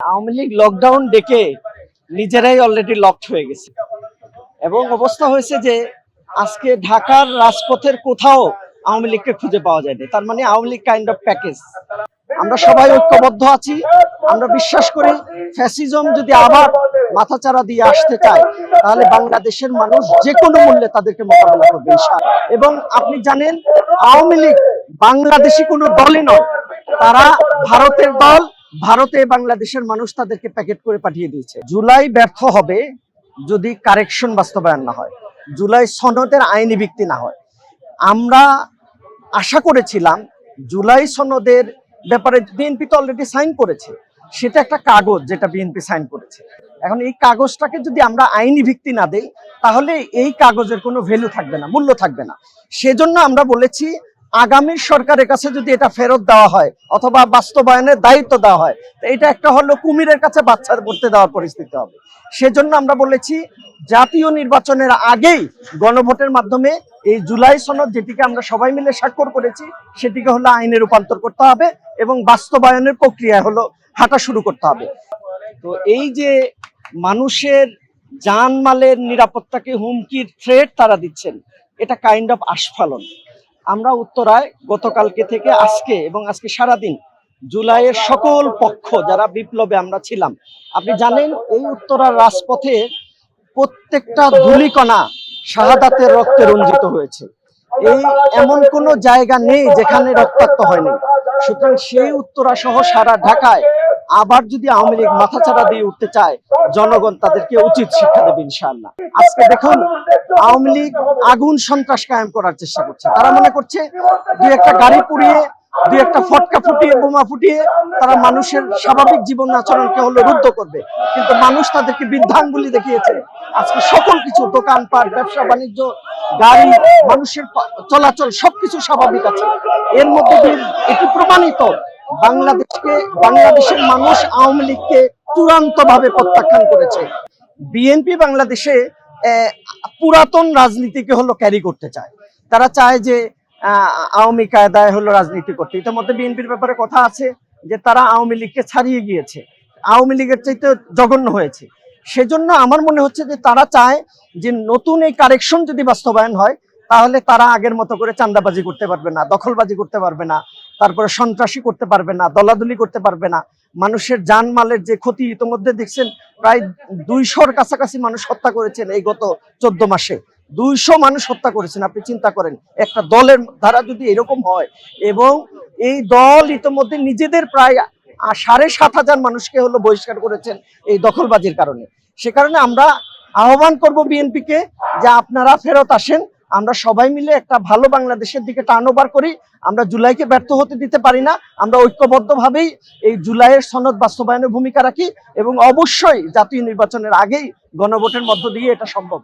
Awami League lockdown ডেকে নিজেরাই already locked হয়ে গেছে। এবং অবস্থা হয়েছে যে আজকে ঢাকার রাজপথের কোথাও আওয়ামী লীগকে খুঁজে পাওয়া যায়নি। তার মানে Awami League kind of package আমরা সবাই ঐক্যবদ্ধ আছি। আমরা বিশ্বাস করি ফ্যাসিজম যদি আবার মাথাচাড়া দিয়ে আসতে চায়, তাহলে বাংলাদেশের মানুষ যে কোনো মূল্যে তাদেরকে মোকাবেলা করবে এবং আপনি জানেন, আওয়ামী লীগ বাংলাদেশি কোনো দলই নয়। তারা ভারতের দল ভারতে বাংলাদেশের মানুষ তাদেরকে প্যাকেট করে পাঠিয়ে দিয়েছে। জুলাই ব্যর্থ হবে যদি কারেকশন বাস্তবায়ন না হয়। জুলাই সনদের আইনি ভিত্তি না হয়। আমরা আশা করেছিলাম জুলাই সনদের ব্যাপারে বিএনপি তো অলরেডি সাইন করেছে। সেটা একটা কাগজ যেটা বিএনপি সাইন করেছে। এখন এই কাগজটাকে যদি আমরা আইনি ভিত্তি না দেই, তাহলে এই কাগজের কোনো ভ্যালু থাকবে না, মূল্য থাকবে না। সেজন্য আমরা বলেছি আগামী সরকারের কাছে যদি এটা ফেরত দেওয়া হয় অথবা বাস্তবায়নের দায়িত্ব দেওয়া হয়, তো এটা একটা হলো কুমিরের কাছে বাচ্চার পড়তে দেওয়ার পরিস্থিতি হবে। সেজন্য আমরা বলেছি, জাতীয় নির্বাচনের আগেই গণভোটের মাধ্যমে এই জুলাই সনদ যেটিকে আমরা সবাই মিলে স্বাক্ষর করেছি, সেটিকে হলো আইনে রূপান্তর করতে হবে এবং বাস্তবায়নের প্রক্রিয়া হলো হাঁটা শুরু করতে হবে। তো এই যে মানুষের জানমালের নিরাপত্তাকে হুমকির থ্রেট তারা দিচ্ছেন, এটা কাইন্ড অফ আস্ফালন। আমরা উত্তরায় গতকালকে থেকে আজকে এবং আজকে সারাদিন জুলাইয়ের সকল পক্ষ যারা বিপ্লবে আমরা ছিলাম, আপনি জানেন এই উত্তরার রাজপথে প্রত্যেকটা ধুলিকণা শাহাদাতের রক্তে রঞ্জিত হয়েছে। এই এমন কোনো জায়গা নেই যেখানে রক্তাক্ত হয়নি। সুতরাং সেই উত্তরা সহ সারা ঢাকায় আবার যদি আওয়ামী লীগ মাথাচাড়া দিয়ে উঠতে চায়, জনগণ তাদেরকে উচিত শিক্ষা দেবে ইনশাআল্লাহ। আজকে দেখুন, আওয়ামী লীগ আগুন সন্ত্রাস কায়েম করার চেষ্টা করছে। তারা মনে করছে, দুই একটা গাড়ি পুড়িয়ে, দুই একটা ফটকা ফুটিয়ে, বোমা ফুটিয়ে, তারা মানুষের স্বাভাবিক জীবন আচরণকে হলো রুদ্ধ করবে। কিন্তু মানুষ তাদেরকে বৃদ্ধাঙ্গুলি দেখিয়েছে। আজকে সকল কিছু, দোকানপাট, ব্যবসা, বাণিজ্য, গাড়ি, মানুষের চলাচল, সবকিছু স্বাভাবিক আছে। এর মধ্যে দিয়ে এটি প্রমাণিত বাংলাদেশকে, বাংলাদেশের মানুষ আওয়ামী লীগকে চূড়ান্ত ভাবে প্রত্যাখ্যান করেছে। বিএনপি বাংলাদেশে পুরাতন রাজনীতিকে হলো ক্যারি করতে চায়। তারা চায় যে আওয়ামী কায়দায় হলো রাজনীতি করতে। ইতিমধ্যে বিএনপির ব্যাপারে কথা আছে যে, তারা আওয়ামী লীগকে ছাড়িয়ে গিয়েছে। আওয়ামী লীগের চাইতে জঘন্য হয়েছে। সেজন্য আমার মনে হচ্ছে যে, তারা চায় যে, নতুন এই কারেকশন যদি বাস্তবায়ন হয়, তাহলে তারা আগের মতো করে চান্দাবাজি করতে পারবে না, দখলবাজি করতে পারবে না। তারপরে সন্ত্রাসী করতে পারবে না, দলাদলি করতে পারবে না। মানুষের জানমালের যে ক্ষতি ইতিমধ্যে দেখছেন, প্রায় দুইশোর কাছাকাছি মানুষ হত্যা করেছেন এই গত চোদ্দ মাসে। দুইশো মানুষ হত্যা করেছেন, আপনি চিন্তা করেন। একটা দলের ধারা যদি এরকম হয়, এবং এই দল ইতিমধ্যে নিজেদের প্রায় সাড়ে সাত হাজার মানুষকে হলো বহিষ্কার করেছেন এই দখলবাজির কারণে। সে কারণে আমরা আহ্বান করব বিএনপিকে যে আপনারা ফেরত আসেন আমরা সবাই মিলে একটা ভালো বাংলাদেশের দিকে টার্ন করি। আমরা জুলাইকে ব্যর্থ হতে দিতে পারি না। আমরা ঐক্যবদ্ধভাবেই এই জুলাইয়ের সনদ বাস্তবায়নের ভূমিকা রাখি এবং অবশ্যই জাতীয় নির্বাচনের আগেই গণভোটের মধ্য দিয়ে এটা সম্ভব।